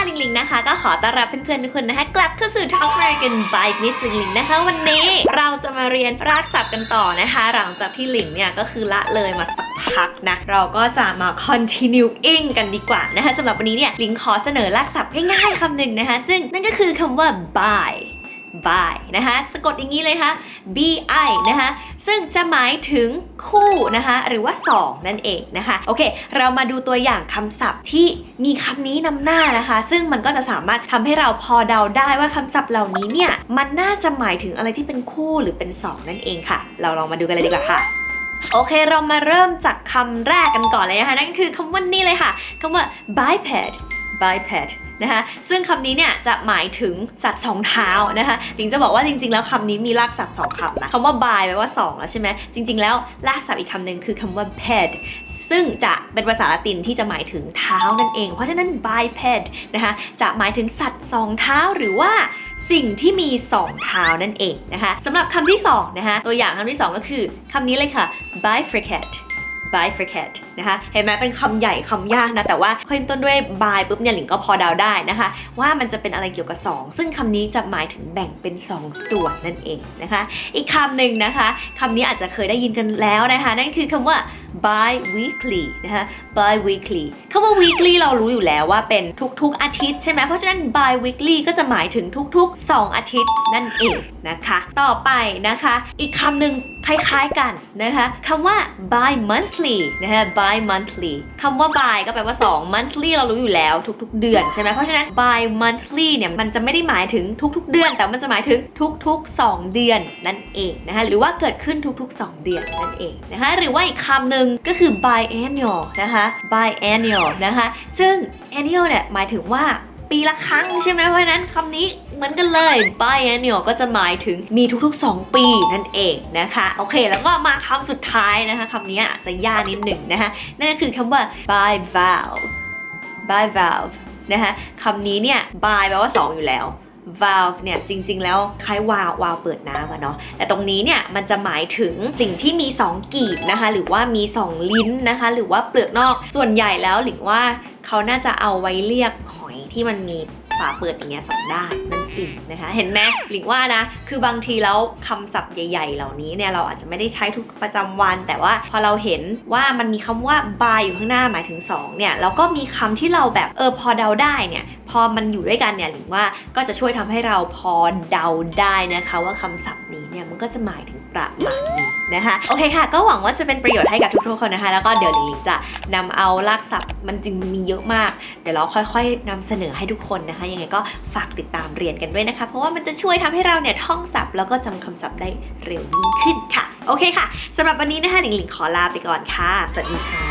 าลิงลิงนะคะ ก็ขอต้อนรับเพื่อนๆทุกคนนะคะ กลับเข้าสู่ Talk American by Miss ลิงลิงนะคะ วันนี้เราจะมาเรียนรากศัพท์กันต่อนะคะ หลังจากที่ลิงเนี่ยก็คือละเลยมาสักพักนะ เราก็จะมา continuing กันดีกว่านะคะสำหรับวันนี้เนี่ยลิงขอเสนอรากศัพท์ง่ายๆคำหนึ่งนะคะ ซึ่งนั่นก็คือคำว่า by by นะคะสะกดอย่างนี้เลยค่ะ bi นะคะซึ่งจะหมายถึงคู่นะคะหรือว่า 2 นั่นเองนะคะโอเค เรามาดูตัวอย่างคำศัพท์ที่มีคำนี้นำหน้านะคะ ซึ่งมันก็จะสามารถทำให้เราพอเดาได้ว่าคำศัพท์เหล่านี้เนี่ยมันน่าจะหมายถึงอะไรที่เป็นคู่หรือเป็น 2 นั่นเองค่ะ เราลองมาดูกันเลยดีกว่าค่ะโอเค เรามาเริ่มจากคำแรกกันก่อนเลยนะคะ นั่นคือคำว่านี่เลยค่ะคำว่า biped biped นะคะซึ่งคำนี้เนี่ยจะหมายถึงสัตว์สองเท้านะคะหลิงจะบอกว่าจริงๆ แล้วคำนี้มีรากศัพท์สองคำนะคำว่า by แปลว่า2แล้วใช่ไหมจริง ๆ แล้วรากศัพท์อีกคำหนึ่งคือคำว่า ped ซึ่งจะเป็นภาษาละตินที่จะหมายถึงเท้านั่นเอง เพราะฉะนั้น biped นะคะจะหมายถึงสัตว์สองเท้าหรือว่าสิ่งที่มีสองเท้านั่นเองนะคะสำหรับคำที่สองนะคะตัวอย่างคำที่สองก็คือคำนี้เลยค่ะ bifurcate bifurcate นะคะ เห็นไหมเป็นคำใหญ่คำยากนะ แต่ว่าขึ้นต้นด้วย by ปุ๊บเนี่ยหลิงก็พอเดาได้นะคะ ว่ามันจะเป็นอะไรเกี่ยวกับ 2 ซึ่งคำนี้จะหมายถึงแบ่งเป็น 2 ส่วนนั่นเองนะคะ อีกคำหนึ่งนะคะคำนี้อาจจะเคยได้ยินกันแล้วนะคะ นั่นคือคำว่า bi weekly นะคะ bi weekly คำว่า weekly เรารู้อยู่แล้วว่าเป็นทุกๆ อาทิตย์ใช่ไหม เพราะฉะนั้น bi weekly ก็จะหมายถึงทุกๆ 2 อาทิตย์นั่นเองนะคะ ต่อไปนะคะ อีกคำหนึ่งคล้ายๆกันนะคะคำว่า bi monthly นะคะ bi monthly คำว่า bi ก็แปลว่า 2 monthly เรารู้อยู่แล้วทุก ๆ เดือนใช่ไหมเพราะฉะนั้น bi monthly เนี่ยมันจะไม่ได้หมายถึงทุก ๆ เดือน แต่มันจะหมายถึงทุก ๆ 2 เดือนนั่นเองนะคะหรือว่าเกิดขึ้นทุก ๆ 2 เดือนนั่นเองนะคะหรือว่าอีกคำหนึ่งก็คือ biannual นะคะ biannual นะคะซึ่ง annual เนี่ยหมายถึงว่าปีละครั้งใช่ไหมเพราะฉะนั้นคำนี้ เหมือนกันเลย biannual ก็จะหมายถึงมีทุกๆ 2 ปีนั่นเองนะคะ โอเค แล้วก็มาคำสุดท้ายนะคะคำนี้อาจจะยากนิดหนึ่งนะคะนั่นก็คือคำว่า bivalve bivalve นะคะคำนี้เนี่ย bi แปลว่า 2 อยู่แล้ว valve เนี่ยจริง ๆ แล้วคล้ายวาล์ววาล์วเปิดน้ำอะเนาะแต่ตรงนี้เนี่ยมันจะหมายถึงสิ่งที่มี 2 กีบนะคะ หรือว่ามี 2 ลิ้นนะคะ หรือว่าเปลือกนอกส่วนใหญ่แล้วหลิงว่าเขาน่าจะเอาไว้เรียกหอยที่มันมี ฝาเปิดอย่างเงี้ยสองด้านนั่นเองนะคะ เห็นไหมหลิงว่านะ คือบางทีแล้วคำศัพท์ใหญ่ ๆ เหล่านี้เนี่ยเราอาจจะไม่ได้ใช้ทุกประจำวัน แต่ว่าพอเราเห็นว่ามันมีคำว่า by อยู่ข้างหน้าหมายถึง2เนี่ยแล้วก็มีคำที่เราแบบเออพอเดาได้เนี่ย พอมันอยู่ด้วยกันเนี่ยหรือว่าก็จะช่วยทำให้เราพอเดาได้นะคะ ว่าคำศัพท์นี้เนี่ยมันก็จะหมายถึงประมาณนี้นะคะโอเคค่ะ ก็หวังว่าจะเป็นประโยชน์ให้กับทุกๆคนนะคะ แล้วก็เดี๋ยวหลิงจะนำเอารากศัพท์มันจริงมีเยอะมาก เดี๋ยวเราค่อยๆนำเสนอให้ทุกคนนะคะ ยังไงก็ฝากติดตามเรียนกันด้วยนะคะ เพราะว่ามันจะช่วยทำให้เราเนี่ยท่องศัพท์แล้วก็จำคำศัพท์ได้เร็วยิ่งขึ้นค่ะ โอเคค่ะสำหรับวันนี้นะคะหลิงหลิงขอลาไปก่อนค่ะ สวัสดีค่ะ